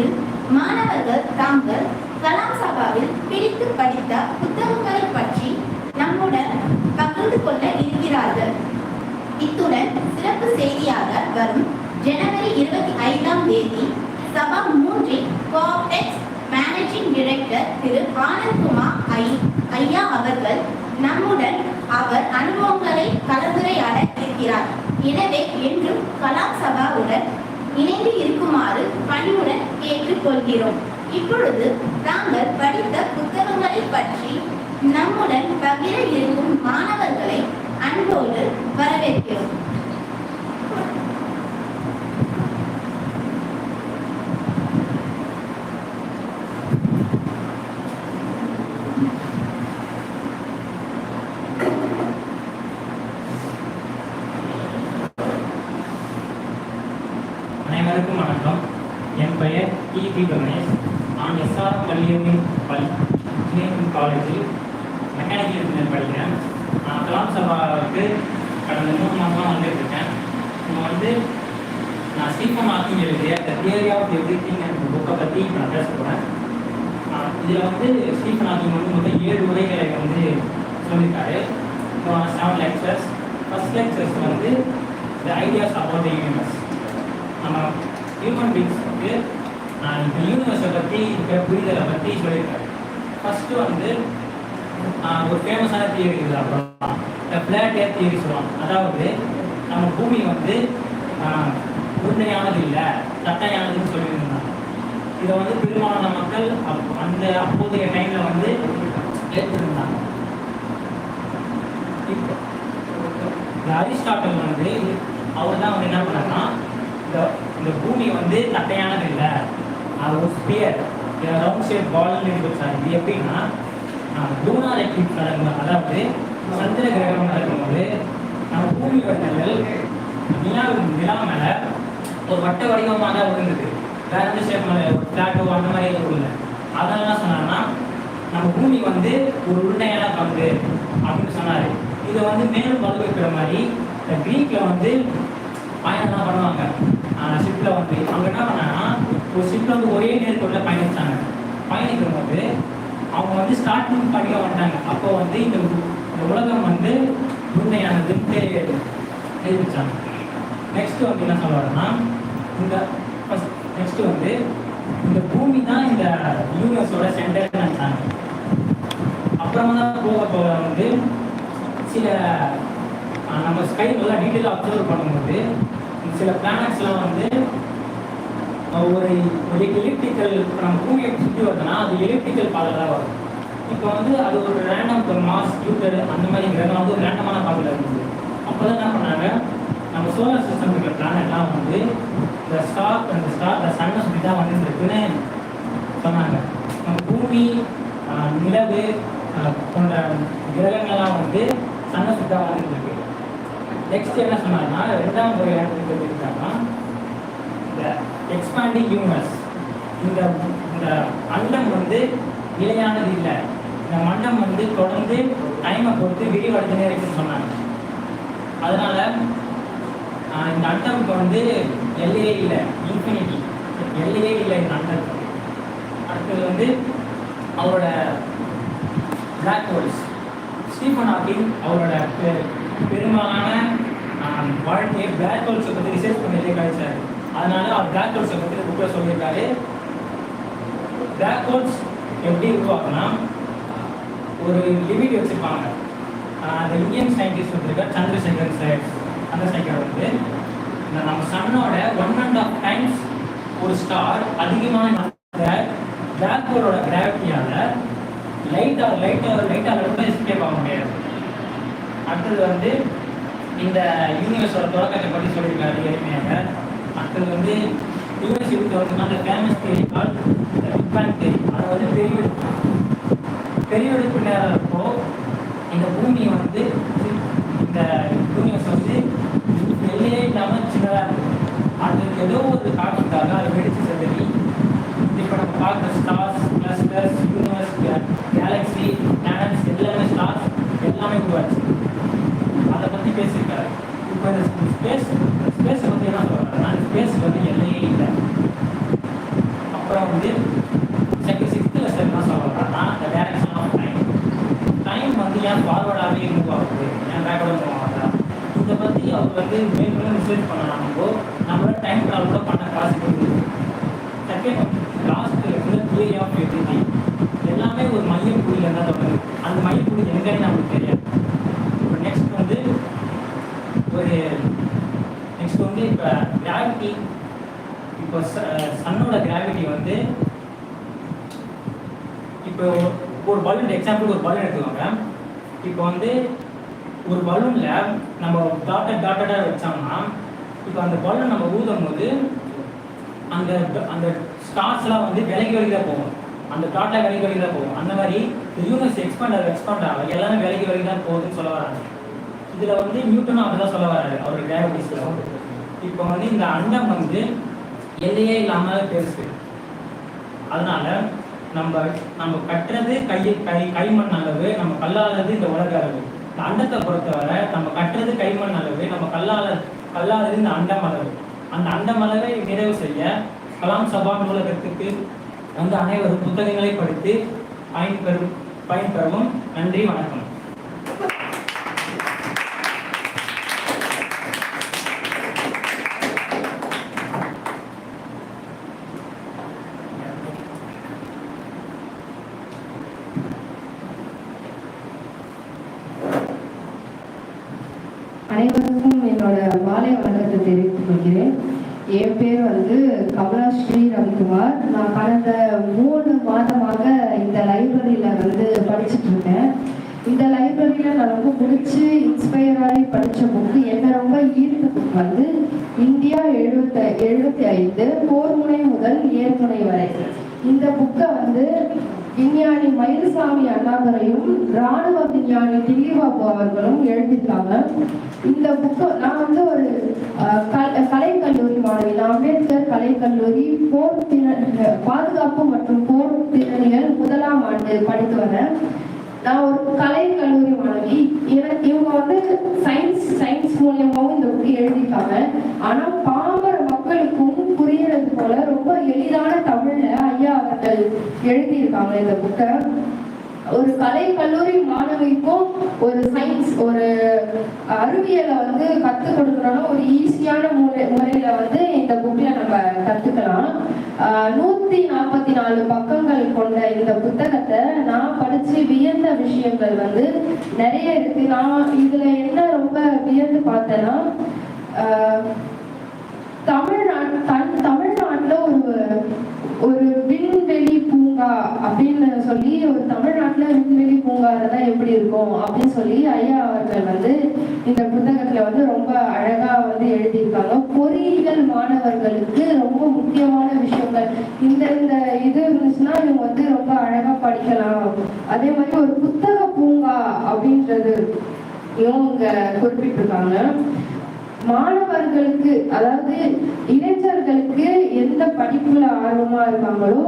வகுப்பில் மாணவர்கள் தாங்கள் கலாம் சபாவில் பிடித்து படித்த புத்தகங்களை பற்றி நம்முடன் பகிர்ந்து கொள்ள இருக்கிறார்கள். இத்துடன் சிறப்பு செய்தியாக வரும் ஜனவரி இருபத்தி ஐந்தாம் தேதி சபா மூன்றில் கோஆப்டெக்ஸ் மேனேஜிங் டைரக்டர் திரு ஆனந்த்குமார் ஐ ஐயா அவர்கள் நம்முடன் அவர் அனுபவங்களை கலந்துரையாட இருக்கிறார். எனவே என்றும் கலாம் சபாவுடன் இணைந்து இருக்குமாறு பணிவுடன் கேட்டுக்கொள்கிறோம். இப்பொழுது நாங்கள் படித்த புத்தகங்களை பற்றி நம்முடன் பகிர இருக்கும் மாணவர்களை அன்போடு வரவேற்கிறோம். அனைவருக்கும் வணக்கம். என் பெயர் இ பி. கணேஷ். நான் எஸ்ஆர் கல்வியமை பள்ளி இன்ஜினியரிங் காலேஜில் மெக்கானிக்கல் இன்ஜினியர் படிக்கிறேன். நான் கலாம் சபாவுக்கு கடந்த மூணு மாதமாக வந்துட்டு இருக்கேன் இப்போ வந்து நான் ஸ்டீஃபன் ஹாக்கிங் எழுதிய the theory of everything என்ற புக்கை பற்றி நான் பேச போகிறேன் இதில் வந்து ஸ்டீஃபன் ஹாக்கிங் வந்து மொத்தம் ஏழு உரைகளை வந்து சொல்லியிருக்காரு. இப்போ செவன் லெக்சர்ஸ் ஃபஸ்ட் லெக்சர்ஸ் வந்து the ideas about the universe நம்ம ஹியூமன் பீங்ஸ்க்கு இந்த யூனிவர்ஸை பற்றி இருக்கிற புரிதலை பற்றி சொல்லியிருக்காரு. ஃபர்ஸ்ட் வந்து ஒரு ஃபேமஸான தியரி இருக்குது அப்புறம். ஃப்ளாட் ஏர் தியரி சொல்லுவாங்க. அதாவது நம்ம பூமி வந்து உண்மையானது இல்லை தட்டையானதுன்னு சொல்லியிருந்தாங்க. இதை வந்து பெரும்பாலான மக்கள் அப்- அந்த அப்போதைய டைமில் வந்து ஏற்றிருந்தாங்க இப்போ அரிஸ்டாட்டல் வந்து அவர் தான் வந்து என்ன பண்ணாருன்னா இந்த இந்த பூமி வந்து தட்டையானது இல்லை. அது ஒரு ஸ்பியர் ரவுண்ட் ஷேப் பால்னு இருந்துச்சு இது எப்படின்னா லூனார் எக்லிப்ஸ் நடக்கும் அதாவது சந்திர கிரகணம் நடக்கும்போது நம்ம பூமி வட்டங்கள் நிலா நிலா மேலே ஒரு வட்ட வடிவமாக தான் இருந்தது வேற எந்த ஷேப் மேலே ஒரு ஃபிளாட்டோ அந்த மாதிரி எதுவும் இல்லை. அதெல்லாம் என்ன நம்ம பூமி வந்து ஒரு உருண்டையான பங்கு அப்படின்னு சொன்னார். இதை வந்து மேலும் வலுவைக்கிற மாதிரி இந்த வந்து பயணம்லாம் பண்ணுவாங்க. ஷிப்பில் வந்து அவங்க என்ன பண்ணாங்கன்னா ஒரு ஷிப்பில் வந்து ஒரே நேர்கோட்டில் பயணித்தாங்க பயணிக்கும் போது அவங்க வந்து ஸ்டார்டிங் படிக்க வந்தாங்க. அப்போ வந்து இந்த இந்த உலகம் வந்து உண்மையானதுன்னு தெரிவிச்சாங்க நெக்ஸ்ட் வந்து என்ன சொல்லுவாருன்னா இந்த ஃபஸ்ட் நெக்ஸ்ட் வந்து இந்த பூமி தான் இந்த யூனிவர்ஸோட சென்டர் நினைச்சாங்க. அப்புறமா தான் போக போக வந்து சில நம்ம ஸ்கை டீட்டெயிலாக அப்சர்வ் பண்ணும்போது சில பிளானட்ஸ்லாம் வந்து ஒரு ஒரு எலிப்டிக்கல் நம்ம பூமியை சுற்றி வருதுன்னா அது எலக்ட்ரிக்கல் பாதையில் தான் வரும். இப்போ வந்து அது ஒரு ரேண்டம் மாஸ் ஜூட்டர் அந்த மாதிரி கிரகம் வந்து ஒரு ரேண்டமான பாதையில் இருந்தது. அப்போ தான் என்ன பண்ணாங்க? நம்ம சோலார் சிஸ்டம் இருக்கிற பிளானட்லாம் வந்து இந்த ஸ்டார் அந்த ஸ்டார் இந்த சன்னை சுற்றி தான் வந்துட்டு இருக்குன்னு சொன்னாங்க. நம்ம பூமி நிலவு போன்ற கிரகங்கள்லாம் வந்து சன்னை சுற்றி தான் வந்துட்டு இருக்கு நெக்ஸ்ட் என்ன சொன்னாங்கன்னா ரெண்டாம் முறை வந்து இந்த எக்ஸ்பாண்டிங் யூனிவர்ஸ் இந்த இந்த அண்டம் வந்து நிலையானது இல்லை. இந்த மண்டம் வந்து தொடர்ந்து டைமை பொறுத்து விரிவடைந்துனே இருக்குன்னு சொன்னாங்க. அதனால இந்த அண்டமுக்கு வந்து எல்லையே இல்லை இன்ஃபினிட்டி எல்லையே இல்லை இந்த அண்டத்துக்கு அடுத்தது வந்து அவரோட பிளாக் ஹோல்ஸ் ஸ்டீஃபன் ஹாக்கிங் அவரோட பெரும்பாலான வாழ்க்கையை பிளாக் ஹோல்ஸை பற்றி ரிசர்ச் பண்ணிட்டே கழிச்சாரு அதனால அவர் பிளாக் ஹோல்ஸை பற்றி புக்கில் சொல்லியிருக்காரு. பிளாக் ஹோல்ஸ் எப்படி உருவாக்குனா ஒரு லிமிட் வச்சுருப்பாங்க. அந்த இந்தியன் சயின்டிஸ்ட் வந்துருக்கார் சந்திரசேகர் சார் சந்திரசேகர் வந்து நம்ம சன்னோட ஒன் அண்ட் ஆஃப் டைம்ஸ் ஒரு ஸ்டார் அதிகமான பிளாக் ஹோலோட கிராவிட்டியால லைட்டாக லைட்டாக லைட்டாக ரொம்ப எஸ்கேப் ஆக முடியாது. அடுத்தது வந்து இந்த யூனிவர்ஸோட தொடக்கத்தை பற்றி சொல்லியிருக்காரு எளிமையாக அடுத்தது வந்து யூனிவர்ஸ் எப்படி தொடக்கம்னா அந்த famous theory call big bang theory அது வந்து பெரிய பெரியவெடுப்பு நேரம் அப்போ இந்த பூமி வந்து இந்த யூனிவர்ஸ் வந்து வெளியே இல்லாமல் சின்னதாக இருக்குது அதுக்கு ஏதோ ஒரு காரணத்துக்காக அது வெடிச்சு செதறி இப்போ நம்ம பார்க்குற ஸ்டார் எக்ஸ்பிளைன் பண்ணலாம் நம்ம நம்மளோட டைம் ட்ராவல் கூட பண்ண காசு செகண்ட் லாஸ்ட் வந்து தியரி ஆஃப் எவ்ரிதி எல்லாமே ஒரு மையம் புள்ளியில் தான் தொடங்குது அந்த மையம் புள்ளி எங்கன்னு நமக்கு தெரியாது. இப்போ நெக்ஸ்ட் வந்து ஒரு நெக்ஸ்ட் வந்து இப்போ கிராவிட்டி இப்போ சன்னோட கிராவிட்டி வந்து இப்போ ஒரு பலூன் எக்ஸாம்பிள் ஒரு பலூன் எடுத்துக்கோங்க. இப்போ வந்து ஒரு பலூனில் நம்ம டாட்டட் டாட்டடாக வச்சோம்னா இப்போ அந்த பலூன் நம்ம ஊதும் போது அந்த அந்த ஸ்டார்ஸ்லாம் வந்து விலகி விலகி தான் போகும். அந்த டாட்டா விலகி விலகி தான் போகும். அந்த மாதிரி யூனிவர்ஸ் எக்ஸ்பேண்ட் ஆக எக்ஸ்பேண்ட் ஆக எல்லாமே விலகி விலகி தான் போகுதுன்னு சொல்ல வராங்க. இதில் வந்து நியூட்டனும் அப்படிதான் சொல்ல வராரு. அவருடைய கிராவிட்டிஸில் இப்போ வந்து இந்த அண்டம் வந்து எல்லையே இல்லாமல் பெருசு. அதனால நம்ம நம்ம கட்டுறது கை கை கைமண் அளவு நம்ம கல்லாதது இந்த உலக அளவு. இந்த அண்டத்தை பொறுத்தவரை நம்ம கட்டுறது கைமண் அளவு நம்ம கல்லால கல்லாதது இந்த அண்டம் அளவு அந்த அண்டம் அளவை நிறைவு செய்ய கலாம் சபா நூலகத்துக்கு வந்து அனைவரும் புத்தகங்களை படித்து பயன்பெறும் பயன்பெறவும் நன்றி வணக்கம். அனைவருக்கும் என்னோட மாலை வணக்கத்தை தெரிவித்துக் கொள்கிறேன். என் பேர் வந்து கமலா ஸ்ரீ ரவிக்குமார். நான் கடந்த மூணு மாதமாக இந்த லைப்ரரியில் வந்து படிச்சுட்டு இருக்கேன். இந்த லைப்ரரியில் நான் ரொம்ப பிடிச்சி இன்ஸ்பயர் ஆகி படித்த புக்கு என்ன ரொம்ப ஈர்த்த புக் வந்து இந்தியா எழுபத்த எழுபத்தி ஐந்து போர் முனை முதல் ஏர்முனை வரை. இந்த புக்கை வந்து விஞ்ஞானி மயில்சாமி அண்ணாதுரையும் ராணுவ விஞ்ஞானி திலீபாபு அவர்களும் எழுதியிருக்காங்க. இந்த புக்கு நான் வந்து ஒரு கலை கல்லூரி கலைக்கல்லூரி மாணவி. நான் அம்பேத்கர் கலைக்கல்லூரி போர் திறன் பாதுகாப்பு மற்றும் போர் திறனியல் முதலாம் ஆண்டு படித்து வரேன் நான் ஒரு கலை கல்லூரி மாணவி. எனக்கு இவங்க வந்து சயின்ஸ் சயின்ஸ் மூலியமாவும் இந்த புக்கு எழுதியிருக்காங்க. ஆனா பாமர மக்களுக்கும் புரியறது போல ரொம்ப எளிதான தமிழ்ல ஐயா அவர்கள் எழுதியிருக்காங்க இந்த புக்கை. ஒரு கலை கல்லூரி மாணவிக்கும் ஒரு சயின்ஸ் ஒரு அறிவியலை வந்து கற்றுக் கொடுக்கணும்னா ஒரு ஈஸியான முறை முறையில வந்து இந்த புக்ல நம்ம கத்துக்கலாம். நூற்றி நூத்தி நாற்பத்தி நாலு பக்கங்கள் கொண்ட இந்த புத்தகத்தை நான் படிச்சு வியந்த விஷயங்கள் வந்து நிறைய இருக்கு. நான் இதுல என்ன ரொம்ப வியந்து பார்த்தேன்னா ஆஹ் தமிழ்நாடு தன் தமிழ்நாட்டுல ஒரு ஒரு விண்வெளி பூங்கா அப்படின்னு சொல்லி ஒரு தமிழ்நாட்டுல விண்வெளி பூங்கா இருந்தா எப்படி இருக்கும் அப்படின்னு சொல்லி ஐயா அவர்கள் வந்து இந்த புத்தகத்துல வந்து ரொம்ப அழகா வந்து எழுதியிருக்காங்க. பொறியியல் மாணவர்களுக்கு ரொம்ப முக்கியமான விஷயங்கள். இந்த இந்த இது இருந்துச்சுன்னா இவங்க வந்து ரொம்ப அழகா படிக்கலாம். அதே மாதிரி ஒரு புத்தக பூங்கா அப்படின்றது இவங்க குறிப்பிட்டிருக்காங்க. மாணவர்களுக்கு அதாவது இளைஞர்களுக்கு எந்த படிப்புல ஆர்வமா இருக்காங்களோ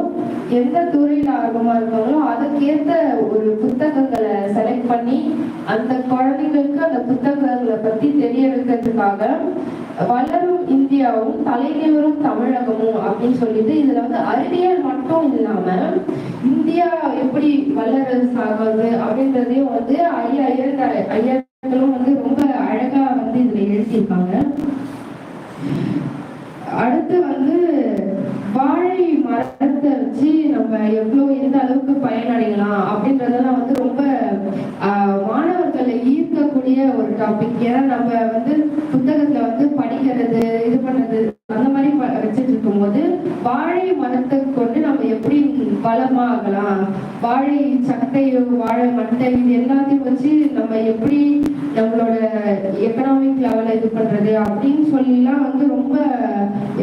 எந்த துறையில ஆர்வமா இருக்காங்களோ அதுக்கேற்ற ஒரு புத்தகங்களை செலக்ட் பண்ணி அந்த குழந்தைங்களுக்கு அந்த புத்தகங்களை பத்தி தெரிய வைக்கிறதுக்காக வளரும் இந்தியாவும் தலைநிவரும் தமிழகமும் அப்படின்னு சொல்லிட்டு இதுல வந்து அறிவியல் மட்டும் இல்லாம இந்தியா எப்படி வல்லரசு ஆகுது அப்படின்றதையும் வந்து ஐயா இரண்டு ஐயாக்களும் வந்து ரொம்ப அழகா வந்து இதுல எழுதியிருக்காங்க அடுத்து வந்து வாழை மரத்தை வச்சு நம்ம எவ்வளவு எந்த அளவுக்கு பயனடையலாம் அப்படின்றதெல்லாம் வந்து ரொம்ப ஆஹ், மாணவர்களை ஈர்க்கக்கூடிய ஒரு டாபிக் ஏன்னா நம்ம வந்து புத்தகத்துல வந்து படிக்கிறது இது பண்றது அந்த மாதிரி வச்சுட்டு இருக்கும் இருக்கும்போது வாழை மரத்தை பலமா ஆகலாம் வாழை சட்டை வாழை மட்டை இது எல்லாத்தையும் வச்சு நம்ம எப்படி நம்மளோட எக்கனாமிக் லெவல இது பண்றது அப்படின்னு சொல்லிலாம் வந்து ரொம்ப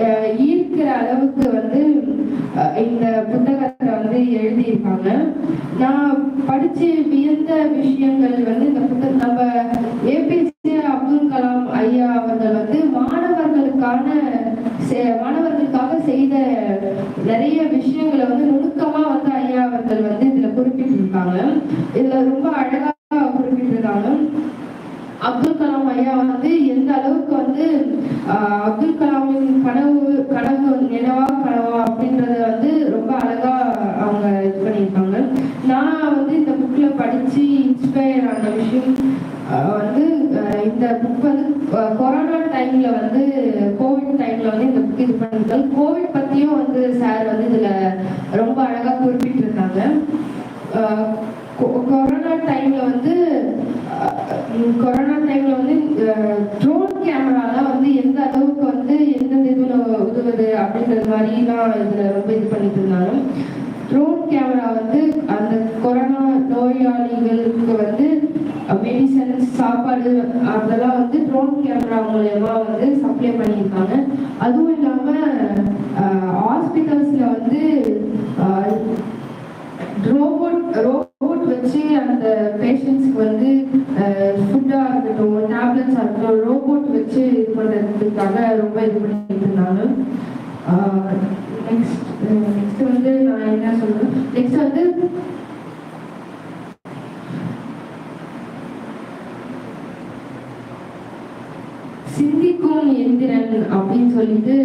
அஹ், ஈர்க்கிற அளவுக்கு வந்து அஹ், இந்த புத்தகத்தை வந்து எழுதியிருக்காங்க. நான் படிச்சு வியந்த விஷயங்கள் வந்து இந்த புத்தகம் நம்ம ஏபிஜே அப்துல் கலாம் ஐயா அவர்கள் வந்து மாணவர்களுக்கான செ- மாணவர்களுக்காக செய்த நிறைய விஷயங்களை வந்து நுணுக்கமா வந்து ஐயா அவர்கள் வந்து இதுல குறிப்பிட்டிருக்காங்க இதுல ரொம்ப அழகா குறிப்பிட்டிருக்காங்க அப்துல் ஐயா வந்து எந்த அளவுக்கு வந்து ஆஹ், அப்துல் கலாமின் கனவு கனவு நினைவா கனவா அப்படின்றத வந்து ரொம்ப அழகா அவங்க இது பண்ணியிருப்பாங்க நான் வந்து இந்த புக்ல படிச்சு இன்ஸ்பயர் ஆன விஷயம் ஆஹ், வந்து அஹ், இந்த புக் வந்து கொரோனா டைம்ல வந்து கோவிட் டைம்ல வந்து இந்த புக் இது பண்ணிருக்காங்க கோவிட் பத்தியும் வந்து சார் வந்து இதுல ரொம்ப அழகா குறிப்பிட்டிருந்தாங்க. இருந்தாங்க கொரோனா டைம்ல வந்து கொரோனா டைம்ல வந்து ட்ரோன் கேமராலாம் வந்து எந்த அளவுக்கு வந்து எந்தெந்த இதுல உதவுது அப்படின்றது மாதிரிலாம் இதுல ரொம்ப இது பண்ணிட்டு இருந்தாங்க. ட்ரோன் கேமரா வந்து அந்த கொரோனா நோயாளிகளுக்கு வந்து மெடிசன்ஸ் சாப்பாடு அதெல்லாம் வந்து ட்ரோன் கேமரா மூலயமா வந்து சப்ளை பண்ணியிருக்காங்க. அதுவும் இல்லாமல் ஹாஸ்பிட்டல்ஸில் வந்து ரோபோட் ரோ அதனால ரொம்ப இது பண்ணிட்டு இருந்தாங்க நெக்ஸ்ட் நெக்ஸ்ட் வந்து நான் என்ன சொல்றேன்? நெக்ஸ்ட் வந்து சிந்திக்கும் எந்திரன் அப்படின்னு சொல்லிட்டு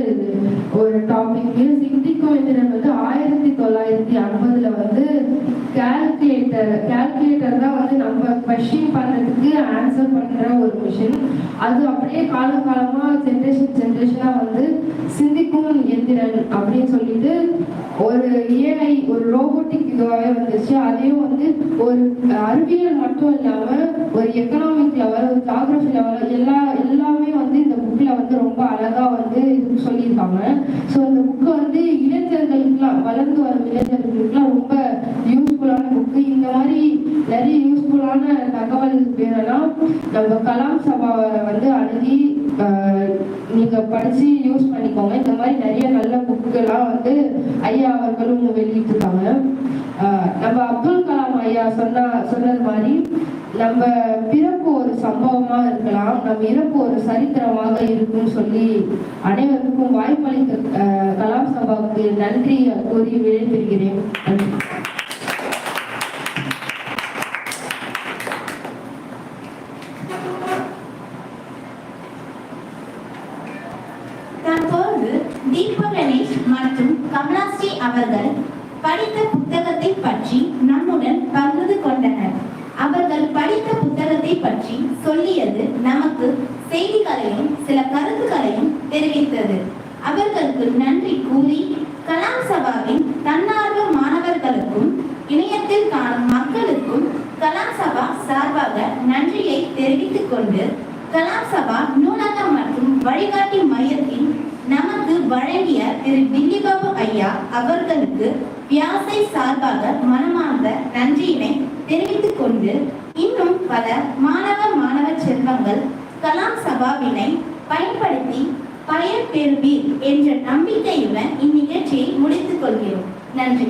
ஒரு டாபிக் சிந்திக்கும் எந்திரன் வந்து ஆயிரத்தி தொள்ளாயிரத்தி ஐம்பதுல வந்து கால்குலேட்டர் கால்குலேட்டர் தான் வந்து நம்ம கொஷின் பண்றதுக்கு ஆன்சர் பண்ற ஒரு மிஷின் அது அப்படியே காலம் காலமா ஜென்ரேஷன் ஜென்ரேஷனாக வந்து சிந்திக்கும் எந்திரன் அப்படின்னு சொல்லிட்டு ஒரு ஏஐ ஒரு ரோபோட்டிக் இதுவாகவே வந்துச்சு அதையும் வந்து ஒரு அறிவியல் மட்டும் இல்லாம ஒரு எக்கனாமிக் லெவல் ஒரு ஜாகிரபி லெவல் எல்லா எல்லாமே வந்து இந்த புக்ல வந்து ரொம்ப அழகா வந்து இது சொல்லியிருக்காங்க. ஸோ இந்த புக்கு வந்து இளைஞர்களுக்குலாம் வளர்ந்து வரும் இளைஞர்களுக்கு ரொம்ப யூஸ்ஃபுல்லான புக்கு இந்த மாதிரி நிறைய யூஸ்ஃபுல்லான தகவல் பேரெல்லாம் நம்ம கலாம் சபாவை வந்து அணுகி நீங்கள் நீங்க படிச்சு யூஸ் பண்ணிக்கோங்க. இந்த மாதிரி நிறைய நல்ல புக்குகள்லாம் வந்து ஐயா அவர்களும் வெளியிட்டிருக்காங்க. நம்ம அப்துல் கலாம் ஐயா சொன்ன சொன்னது மாதிரி நம்ம பிறப்பு ஒரு சம்பவமா இருக்கலாம். நம்ம இறப்பு ஒரு சரித்திரமாக இருக்கும்னு சொல்லி அனைவருக்கும் வாய்ப்பளித்த கலாம் சபாவுக்கு நன்றி கூறி விடைபெறுகிறேன் நன்றி தற்போது தீப கணேஷ் மற்றும் கமலாஸ்ரீ அவர்கள் படித்த புத்தகத்தை பற்றி நம்முடன் பகிர்ந்து கொண்டனர் அவர்கள் படித்த புத்தகத்தை பற்றி சொல்லியது நமக்கு செய்திகளையும் சில கருத்துக்களையும் தெரிவித்தது. அவர்களுக்கு நன்றி கூறி கலாம் சபாவின் தன்னார்வ மாணவர்களுக்கும் இணையத்தில் காணும் மக்களுக்கும் கலாம் சபா சார்பாக நன்றியை தெரிவித்துக் கொண்டு கலாம் சபா நூலகம் மற்றும் வழிகாட்டி மையத்தின் நமக்கு வழங்கிய திரு பில்லிபாபு ஐயா அவர்களுக்கு வியாசை சார்பாக மனமார்ந்த நன்றியினை தெரிவித்துக் கொண்டு இன்னும் பல மாணவ மாணவ செல்வங்கள் கலாம் சபாவினை பயன்படுத்தி பயன் பெறுவீர் என்ற நம்பிக்கையுடன் இந்நிகழ்ச்சியை முடித்துக் கொள்கிறோம் நன்றி.